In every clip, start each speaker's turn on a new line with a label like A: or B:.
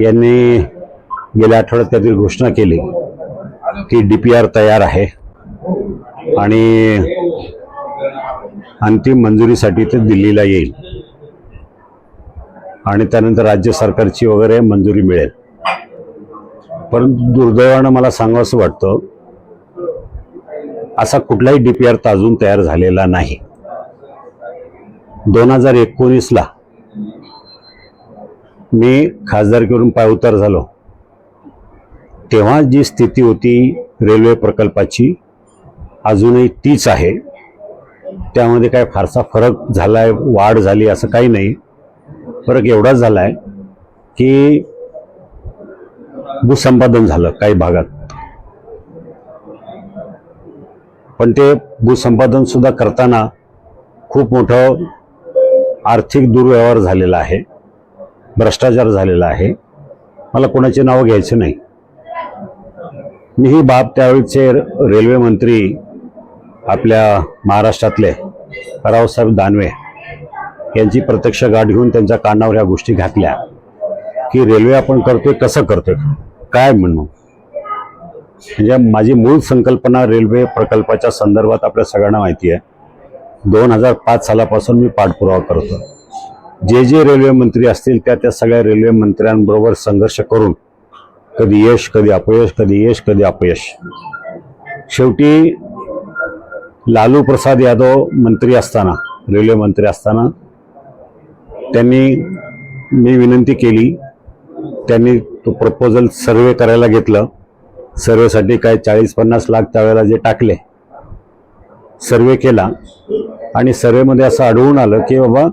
A: यांनी गेल्या आठवड्यात त्यातील घोषणा केली की डी पी आर तयार आहे. आणि अंतिम मंजुरीसाठी ते दिल्लीला येईल. आणि त्यानंतर राज्य सरकारची वगैरे मंजुरी मिळेल. परंतु दुर्दैवानं मला सांगावंसं वाटतं असा कुठलाही डी पी आर अजून तयार झालेला नाही. दोन हजार एकोणीसला मी खासदारकीवरून पायउतार झालो. तेव्हा जी स्थिती होती रेल्वे प्रकल्पाची अजूनही तीच आहे. त्यामध्ये काय फारसा फरक झाला आहे वाढ झाली असं काही नाही. फरक एवढाच झाला आहे की भूसंपादन झालं काही भागात. पण ते भूसंपादन सुद्धा करताना खूप मोठं आर्थिक दुर्व्यवहार झालेला आहे. भ्रष्टाचार झालेला आहे. मला कोणाची नावं घ्यायची नाही. मी ही बाब त्यावेळीचे रेल्वे मंत्री आपल्या महाराष्ट्रातले रावसाहेब दानवे यांची प्रत्यक्ष गाठ घेऊन त्यांच्या कानावर ह्या गोष्टी घातल्या. की रेल्वे आपण करतोय कसं करतोय काय म्हणू म्हणजे माझी मूळ संकल्पना रेल्वे प्रकल्पाच्या संदर्भात आपल्या सगळ्यांना माहिती आहे. दोन हजार पाच सालापासून मी पाठपुरावा करतो जे जे रेल्वे मंत्री असतील त्या त्या सगळ्या रेल्वे मंत्र्यांबरोबर संघर्ष करून कधी यश कधी अपयश कधी यश कधी अपयश. शेवटी लालू प्रसाद यादव मंत्री असताना रेल्वे मंत्री असताना त्यांनी मी विनंती केली. त्यांनी तो प्रपोजल सर्वे करायला घेतलं. सर्वेसाठी काय चाळीस पन्नास लाख त्यावेळेला जे टाकले. सर्वे केला. आणि सर्वेमध्ये असं आढळून आलं की बाबा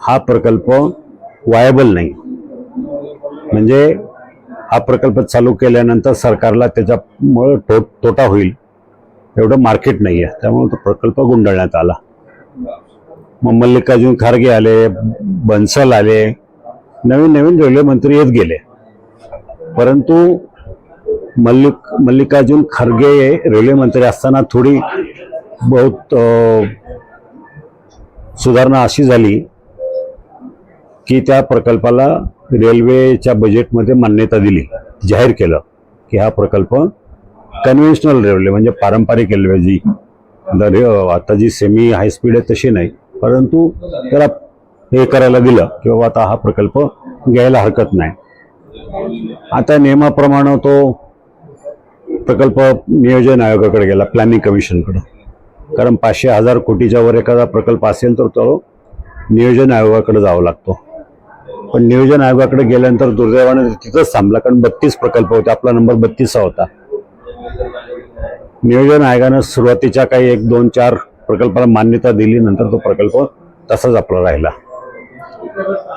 A: हा प्रकल्प वायबल नाही. म्हणजे हा प्रकल्प चालू केल्यानंतर सरकारला त्याच्यामुळं तो तोटा होईल. एवढं मार्केट नाही आहे त्यामुळे तो प्रकल्प गुंडाळण्यात आला. मग मल्लिकार्जुन खारगे आले बन्सल आले नवीन नवीन रेल्वे मंत्री येत गेले. परंतु मल्लिक मल्लिकार्जुन खरगे रेल्वे मंत्री असताना थोडी बहुत सुधारणा अशी झाली की त्या प्रकल्पाला रेल्वेच्या बजेटमध्ये मान्यता दिली जाहीर केलं की हा प्रकल्प कन्व्हेन्शनल रेल्वे म्हणजे पारंपरिक रेल्वे जी आता रे- आता जी सेमी हाय स्पीड आहे तशी नाही परंतु त्याला हे करायला दिलं की बाबा आता हा प्रकल्प घ्यायला हरकत नाही. आता नियमाप्रमाणे तो प्रकल्प नियोजन आयोगाकडे गेला प्लॅनिंग कमिशनकडं कारण पाचशे हजार कोटीच्या वर एखादा प्रकल्प असेल तर तो नियोजन आयोगाकडे जावा लागतो. पण नियोजन आयोगाकडे गेल्यानंतर दुर्दैवाने तिथंच थांबला कारण बत्तीस प्रकल्प होते. आपला नंबर बत्तीसचा होता. नियोजन आयोगानं सुरुवातीच्या काही एक दोन चार प्रकल्पाला मान्यता दिली नंतर तो प्रकल्प तसाच आपला राहिला.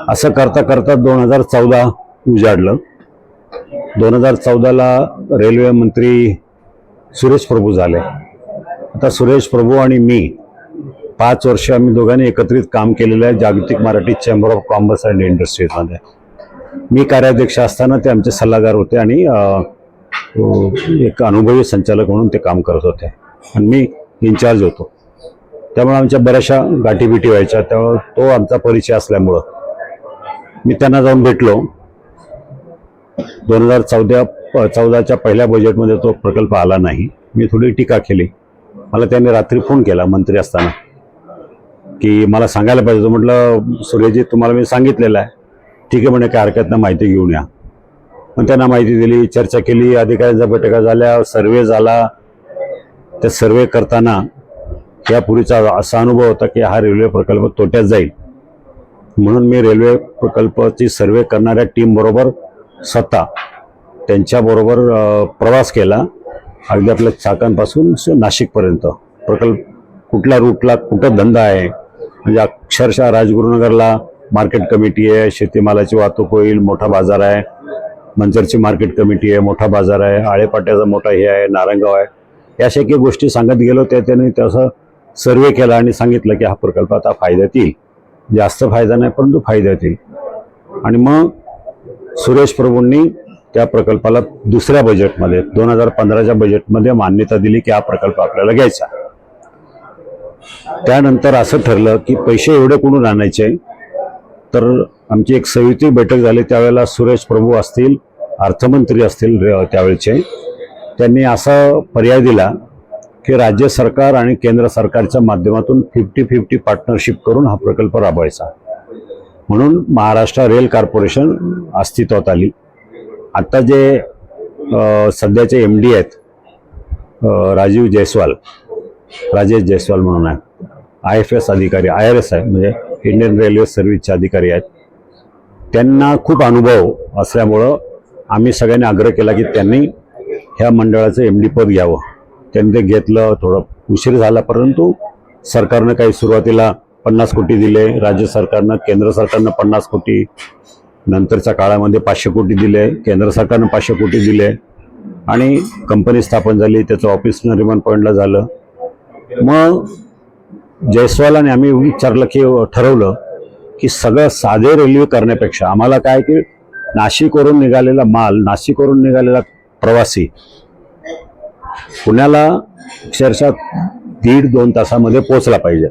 A: असं करता करता दोन हजार चौदा उजाडलं. दोन हजार चौदाला रेल्वे मंत्री सुरेश प्रभू झाले. आता सुरेश प्रभू आणि मी पाच वर्ष आम्ही दोघांनी एकत्रित काम केलेलं आहे जागतिक Marathi chamber of commerce and इंडस्ट्रीजमध्ये मी कार्याध्यक्ष असताना ते आमचे सल्लागार होते आणि एक अनुभवी संचालक म्हणून ते काम करत होते. आणि मी इन्चार्ज होतो. त्यामुळे आमच्या बऱ्याचशा गाठीबिटी व्हायच्या. त्यामुळे तो आमचा परिचय असल्यामुळं मी त्यांना जाऊन भेटलो. दोन हजार चौदा चौदाच्या पहिल्या बजेटमध्ये तो प्रकल्प आला नाही. मी थोडी टीका केली. मला त्यांनी रात्री फोन केला मंत्री असताना. की मला सांगायला पाहिजे होतं. म्हटलं सूर्यजी तुम्हाला मी सांगितलेलं आहे. ठीक आहे म्हणे काय हरकत नाही माहिती घेऊन या. पण त्यांना माहिती दिली चर्चा केली अधिकाऱ्यांच्या बैठका झाल्या सर्वे झाला. त्या सर्वे करताना यापूर्वीचा असा अनुभव होता की हा रेल्वे प्रकल्प तोट्यात जाईल. म्हणून मी रेल्वे प्रकल्पाची सर्वे करणाऱ्या टीमबरोबर स्वतः त्यांच्याबरोबर प्रवास केला. अगदी आपल्या चाकांपासून नाशिकपर्यंत. प्रकल्प कुठल्या रूटला कुठं धंदा आहे म्हणजे अक्षरशः राजगुरुनगरला मार्केट कमिटी आहे शेतीमालाची वाहतूक होईल मोठा बाजार आहे मंचरची मार्केट कमिटी आहे मोठा बाजार आहे आळेपाट्याचा मोठा हे आहे नारंगाव आहे. याशा काही गोष्टी सांगत गेलो त्या त्याने तसं सर्वे केला आणि सांगितलं की हा प्रकल्प आता फायद्यात येईल. जास्त फायदा नाही परंतु फायद्यात येईल. आणि मग सुरेश प्रभूंनी त्या प्रकल्पाला दुसऱ्या बजेटमध्ये दोन हजार पंधराच्या बजेटमध्ये मान्यता दिली की हा प्रकल्प आपल्याला घ्यायचा त्यानंतर असं ठरलं की पैसे एवढे कुठून आणायचे? तर आमची एक संयुक्त बैठक झाली. त्यावेळेला सुरेश प्रभू असतील अर्थमंत्री असतील रे- त्यावेळचे. त्यांनी असा पर्याय दिला की राज्य सरकार आणि केंद्र सरकारच्या माध्यमातून फिफ्टी फिफ्टी पार्टनरशिप करून हा प्रकल्प राबवायचा. म्हणून महाराष्ट्र रेल कॉर्पोरेशन अस्तित्वात आली. आत्ता जे सध्याचे एम डी आहेत राजीव जयस्वाल राजेश जयस्वाल म्हणून आहे. आय एफ एस अधिकारी आय आर एस आहे म्हणजे इंडियन रेल्वे सर्व्हिसचे अधिकारी आहेत. त्यांना खूप अनुभव असल्यामुळं आम्ही सगळ्यांनी आग्रह केला की त्यांनी ह्या मंडळाचं एम डी पद घ्यावं. त्यांनी ते घेतलं थोडं उशीर झाला परंतु सरकारनं काही सुरुवातीला पन्नास कोटी दिले राज्य सरकारनं केंद्र सरकारनं पन्नास कोटी नंतरच्या काळामध्ये पाचशे कोटी दिले केंद्र सरकारनं पाचशे कोटी दिले. आणि कंपनी स्थापन झाली त्याचं ऑफिस नरिमन पॉईंटला झालं. मग जयस्वालाने आम्ही विचारलं की ठरवलं की सगळं साधे रेल्वे करण्यापेक्षा आम्हाला काय की नाशिकवरून निघालेला माल नाशिकवरून निघालेला प्रवासी पुण्याला अक्षरशः दीड दोन तासामध्ये पोहोचला पाहिजे.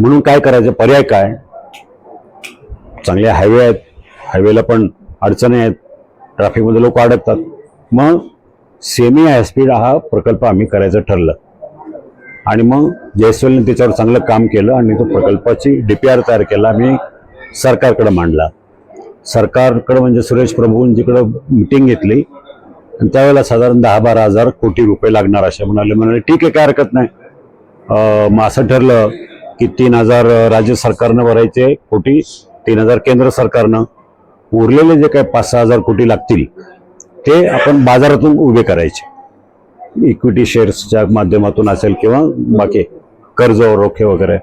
A: म्हणून काय करायचं? पर्याय काय? चांगले हायवे आहेत. हायवेला पण अडचणी आहेत. ट्रॅफिकमध्ये लोक अडकतात. मग सेमी हायस्पीड हा प्रकल्प आम्ही करायचं ठरलं. आणि मग जयस्वालने त्याच्यावर चांगलं काम केलं आणि तो प्रकल्पाची डी पी आर तयार केला. मी सरकारकडे मांडला. सरकारकडं म्हणजे सुरेश प्रभूंजीकडं मिटिंग घेतली आणि त्यावेळेला साधारण दहा बारा हजार कोटी रुपये लागणार असे म्हणाले. म्हणाले ठीक आहे काय हरकत नाही. मग असं ठरलं की तीन हजार राज्य सरकारनं भरायचे कोटी तीन हजार केंद्र सरकारनं. उरलेले जे काही पाच सहा हजार कोटी लागतील ते आपण बाजारातून उभे करायचे. इक्विटी शेअर्सच्या माध्यमातून असेल किंवा बाकी कर्ज रोखे वगैरे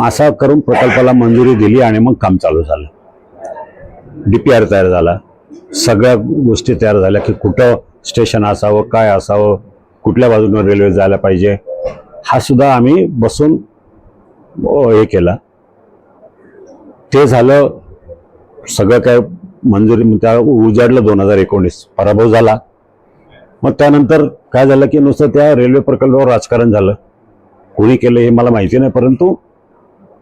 A: असा करून प्रकल्पाला मंजुरी दिली आणि मग काम चालू झालं. डी पी आर तयार झाला. सगळ्या गोष्टी तयार झाल्या की कुठं स्टेशन असावं काय असावं कुठल्या बाजूनं रेल्वे जायला पाहिजे हा सुद्धा आम्ही बसून हे केला. ते झालं सगळं काय मंजुरी त्या उजाडलं दोन हजार एकोणीस. पराभव झाला. मग त्यानंतर काय झालं की नुसतं त्या रेल्वे प्रकल्पावर राजकारण झालं. कोणी केलं हे मला माहिती नाही परंतु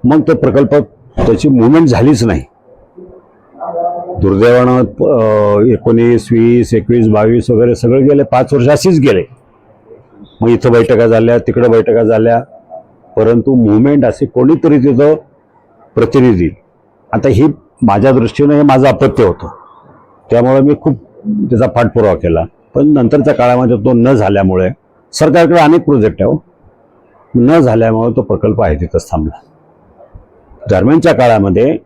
A: मग तो प्रकल्प त्याची मुवमेंट झालीच नाही. दुर्दैवानं एकोणीस वीस एकवीस बावीस वगैरे सगळे गेले पाच वर्ष अशीच गेले. मग इथं बैठका झाल्या तिकडं बैठका झाल्या परंतु मुवमेंट असे कोणीतरी तिथं प्रतिनिधी. आता ही माझ्या दृष्टीनं हे माझं अपत्य होतं. त्यामुळे मी खूप त्याचा पाठपुरावा केला. पण नंतरच्या काळामध्ये तो न झाल्यामुळे सरकारकडे अनेक प्रोजेक्ट आहे हो. न झाल्यामुळे तो प्रकल्प आहे तिथंच थांबला. दरम्यानच्या काळामध्ये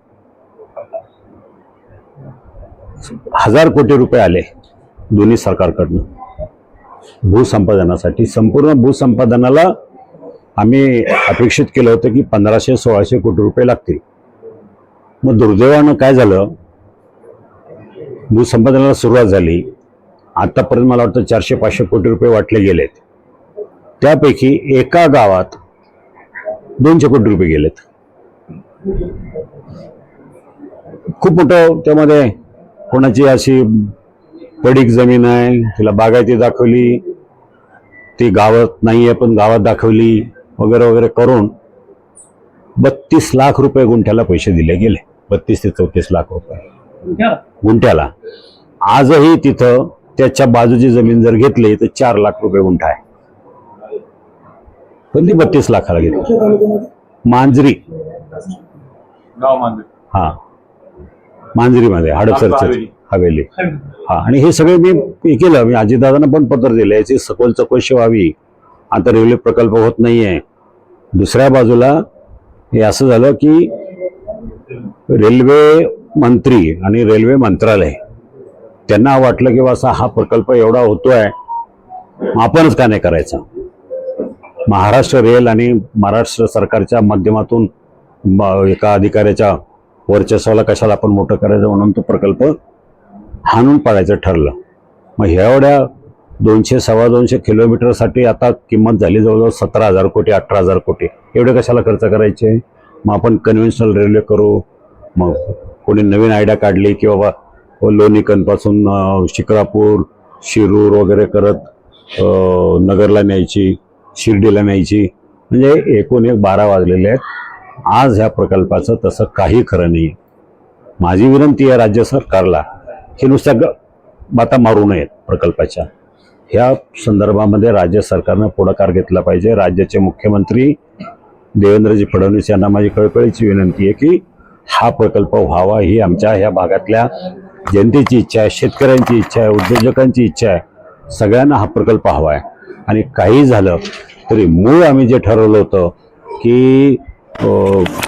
A: हजार कोटी रुपये आले दोन्ही सरकारकडनं. भूसंपादनासाठी. संपूर्ण भूसंपादनाला आम्ही अपेक्षित केलं होतं की पंधराशे सोळाशे कोटी रुपये लागतील. मग दुर्दैवानं काय झालं? भूसंपादनाला सुरुवात झाली. आतापर्यंत मला वाटतं चारशे पाचशे कोटी रुपये वाटले गेलेत. त्यापैकी एका गावात दोनशे कोटी रुपये गेलेत. खूप मोठं त्यामध्ये कोणाची अशी पडीक जमीन आहे तिला बागायती दाखवली ती गावात नाही आहे पण गावात दाखवली वगैरे वगैरे करून बत्तीस लाख रुपये गुंठ्याला पैसे दिले गेले. बत्तीस ते चौतीस लाख रुपये. गुंठ्याला. आजही तिथं त्याच्या बाजूची जमीन जर घेतली तर चार लाख रुपये गुंठा आहे. पण ती बत्तीस लाखाला घेतली? मांजरी. हा. मांजरीमध्ये हडपसरचं
B: हवेली.
A: हवेली. हा आणि हे सगळे मी हे केलं मी अजितदादांना पण पत्र दिलं याची सखोल चौकशी व्हावी. आता रेल्वे प्रकल्प होत नाहीये. दुसऱ्या बाजूला हे असं झालं की रेल्वे मंत्री आणि रेल्वे मंत्रालय त्यांना वाटलं की असा हा प्रकल्प एवढा होतोय मग आपणच का नाही करायचा? महाराष्ट्र रेल आणि महाराष्ट्र सरकारच्या माध्यमातून एका अधिकाऱ्याच्या वर्चस्वाला कशाला आपण मोठं करायचं म्हणून तो प्रकल्प हाणून पाडायचं ठरलं. मग एवढ्या दोनशे सव्वा दोनशे किलोमीटरसाठी आता किंमत झाली जवळजवळ सतरा हजार कोटी अठरा हजार कोटी. एवढे कशाला खर्च करायचे? मग आपण कन्व्हेन्शनल रेल्वे करू मग कोणी नवीन आयडिया काढली की बाबा व लोणीकनपासून शिक्रापूर शिरूर वगैरे करत नगरला न्यायची शिर्डीला न्यायची. म्हणजे एकूण एक बारा वाजलेले आहेत. आज ह्या प्रकल्पाचं तसं काही खरं नाही माझी विनंती आहे राज्य सरकारला की नुसत्या ग बाता मारू नयेत प्रकल्पाच्या. ह्या संदर्भामध्ये राज्य सरकारनं पुढाकार घेतला पाहिजे. राज्याचे मुख्यमंत्री देवेंद्रजी फडणवीस यांना माझी कळकळीची विनंती आहे की हा प्रकल्प व्हावा. ही आमच्या ह्या भागातल्या जनतेची इच्छा आहे शेतकऱ्यांची इच्छा आहे उद्योजकांची इच्छा आहे सगळ्यांना हा प्रकल्प हवा आहे. आणि काही झालं तरी मूळ आम्ही जे ठरवलं होतं की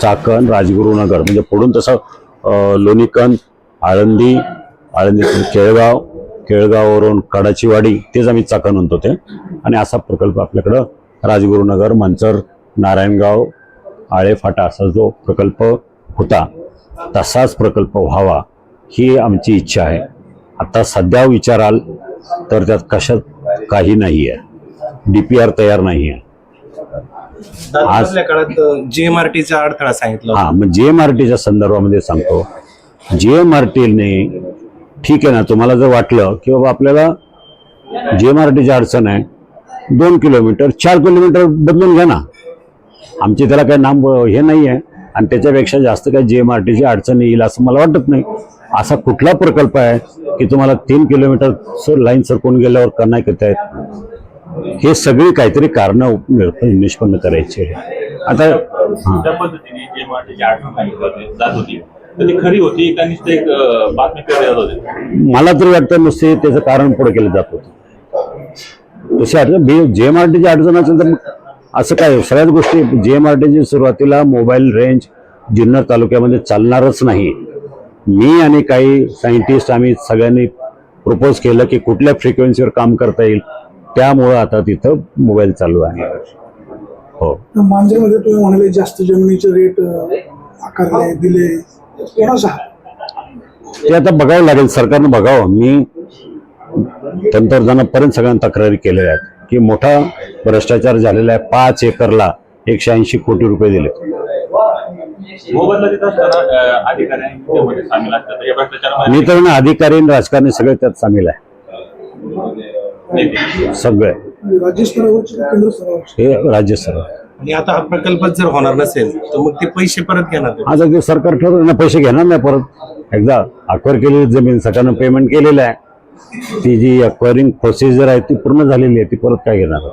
A: चाकण राजगुरुनगर म्हणजे पुढून तसं अ, लोणीकंद आळंदी केळगाव केळगाववरून कडाचीवाडी तेच आम्ही चाकण म्हणतो ते आणि असा प्रकल्प आपल्याकडं राजगुरुनगर मंचर नारायणगाव आळेफाटा असा जो प्रकल्प होता तसाच प्रकल्प व्हावा. ही आमची इच्छा आहे. आता सध्या विचाराल तर त्यात कशात काही नाही आहे डी पी आर तयार नाही आहे
C: दादाच्या काळात जीएमआरटीचा अडथळा सांगितला.
A: हा मग जी एम आर टीच्या संदर्भामध्ये सांगतो. जी एम आर टीने ठीक आहे ना तुम्हाला जर वाटलं की बाबा आपल्याला जी एम आर टीची अडचण आहे दोन किलोमीटर चार किलोमीटर बदलून घ्या ना. आमची त्याला काही नाम हे नाही आहे आणि त्याच्यापेक्षा जास्त काही जी एम आर टीची अडचण येईल असं मला वाटत नाही. असा कुठला प्रकल्प आहे की तुम्हाला तीन किलोमीटर सर लाईन सरकून गेल्यावर का नाही करता येत हे सगळी काहीतरी कारणं निष्पन्न करायची आहे. आता
B: खरी होती
A: मला तरी वाटतं नुसते त्याचं कारण पुढे केलं जात होतं. तशी अडचण बी जे एम आर टीची अडचण असेल तर मग असं काय सगळ्याच गोष्टी जे एम आर टीची सुरुवातीला मोबाईल रेंज जुन्नर तालुक्यामध्ये चालणारच नाही. मी आणि काही सायंटिस्ट आम्ही सगळ्यांनी प्रपोज केलं की कुठल्या फ्रिक्वेन्सीवर काम करता येईल त्यामुळं आता तिथं मोबाईल चालू आहे. हो.
D: मांजरमध्ये तुम्ही म्हणाले जास्त जमिनीचे रेट आकारले दिले. कोणाचा
A: ते आता बघावं लागेल सरकारनं बघावं. मी तंत्रज्ञानापर्यंत सगळ्यांना तक्रारी केलेल्या आहेत की मोठा भ्रष्टाचार झालेला आहे. पाच एकरला एकशे ऐंशी कोटी रुपये दिले.
B: मोबदला देत असताना अं, अधिकाऱ्यांनी त्यामध्ये सामील असतात. या भ्रष्टाचारामध्ये
A: मी तर ना अधिकारी आणि राजकारणी सगळे त्यात सामील आहे. सगळे.
D: राज्य स्तरावरचे का केंद्र स्तरावरचे?
A: हे राज्य
C: आणि आता हा प्रकल्प जर होणार नसेल तर मग ते पैसे परत घेणार ते.
A: ते सरकार ठरवलं ना पैसे घेणार नाही परत. एकदा अक्वायर केलेली जमीन सरकारनं पेमेंट केलेलं आहे. ती जी अक्वायरिंग प्रोसिजर आहे ती पूर्ण झालेली आहे ती परत काय घेणार?